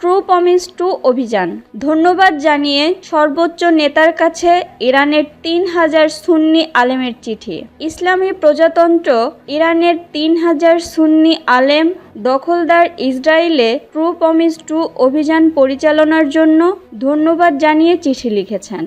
True promise to অভিযান। ধন্যবাদ জানিয়ে সর্বোচ্চ নেতার কাছে ইরানের তিন হাজার সুন্নি আলেমের চিঠি। ইসলামী প্রজাতন্ত্র ইরানের তিন হাজার সুন্নি আলেম দখলদার ইসরায়েলে ট্রু প্রমিস টু অভিযান পরিচালনার জন্য ধন্যবাদ জানিয়ে চিঠি লিখেছেন।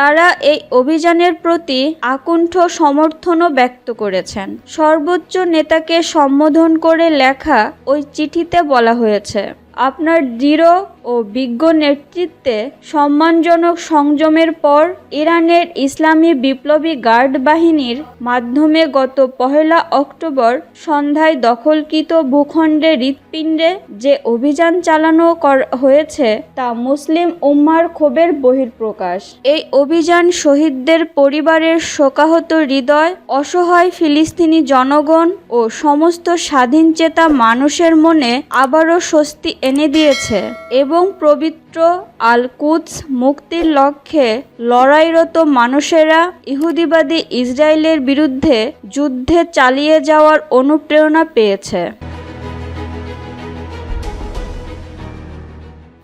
তারা এই অভিযানের প্রতি আকুণ্ঠ সমর্থনও ব্যক্ত করেছেন। সর্বোচ্চ নেতাকে সম্বোধন করে লেখা ওই চিঠিতে বলা হয়েছে। আপনার দৃঢ় ও বিজ্ঞ নেতৃত্বে সম্মানজনক সংযমের পর ইরানের ইসলামী বিপ্লবী গার্ড বাহিনীর মাধ্যমে গত পহেলা অক্টোবর সন্ধ্যায় দখলকৃত ভূখণ্ডে হৃৎপিণ্ডে যে অভিযান চালানো হয়েছে তা মুসলিম উম্মার ক্ষোভের বহিঃপ্রকাশ। এই অভিযান শহীদদের পরিবারের শোকাহত হৃদয়, অসহায় ফিলিস্তিনি জনগণ ও সমস্ত স্বাধীনচেতা মানুষের মনে আবারও স্বস্তি এনে দিয়েছে এবং পবিত্র আল কুদস মুক্তির লক্ষ্যে লড়াইরত মানুষেরা ইহুদিবাদী ইসরায়েলের বিরুদ্ধে যুদ্ধে চালিয়ে যাওয়ার অনুপ্রেরণা পেয়েছে।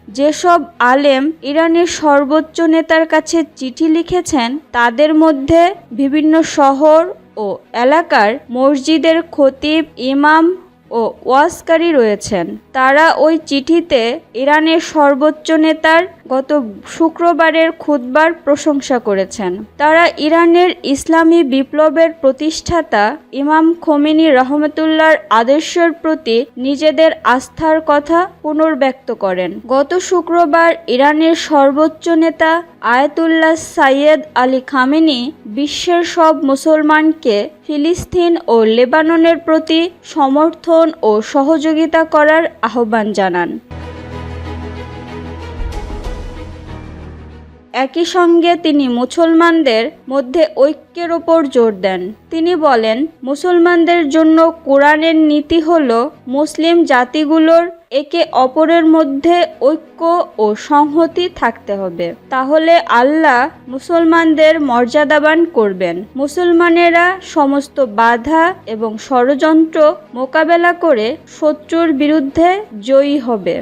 যেসব আলেম ইরানের সর্বোচ্চ নেতার কাছে চিঠি লিখেছেন, তাদের মধ্যে বিভিন্ন শহর ও এলাকার মসজিদের খতিব ইমাম ও ওয়াসকারী রয়েছেন। তারা ওই চিঠিতে ইরানের সর্বোচ্চ নেতার গত শুক্রবারের খুতবার প্রশংসা করেছেন। তারা ইরানের ইসলামী বিপ্লবের প্রতিষ্ঠাতা ইমাম খোমেনি রহমতুল্লাহর আদর্শের প্রতি নিজেদের আস্থার কথা পুনর্ব্যক্ত করেন। গত শুক্রবার ইরানের সর্বোচ্চ নেতা আয়াতুল্লাহ সাইয়েদ আলী খামেনি বিশ্বের সব মুসলমানকে ফিলিস্তিন ও লেবাননের প্রতি সমর্থন ও সহযোগিতা করার আহ্বান জানান। একই সঙ্গে তিনি মুসলমানদের মধ্যে ঐক্যের ওপর জোর দেন। তিনি বলেন, মুসলমানদের জন্য কোরআনের নীতি হল মুসলিম জাতিগুলোর একে অপরের মধ্যে ঐক্য ও সংহতি থাকতে হবে। তাহলে আল্লাহ মুসলমানদের মর্যাদাবান করবেন। মুসলমানেরা সমস্ত বাধা এবং ষড়যন্ত্র মোকাবেলা করে শত্রুর বিরুদ্ধে জয়ী হবে।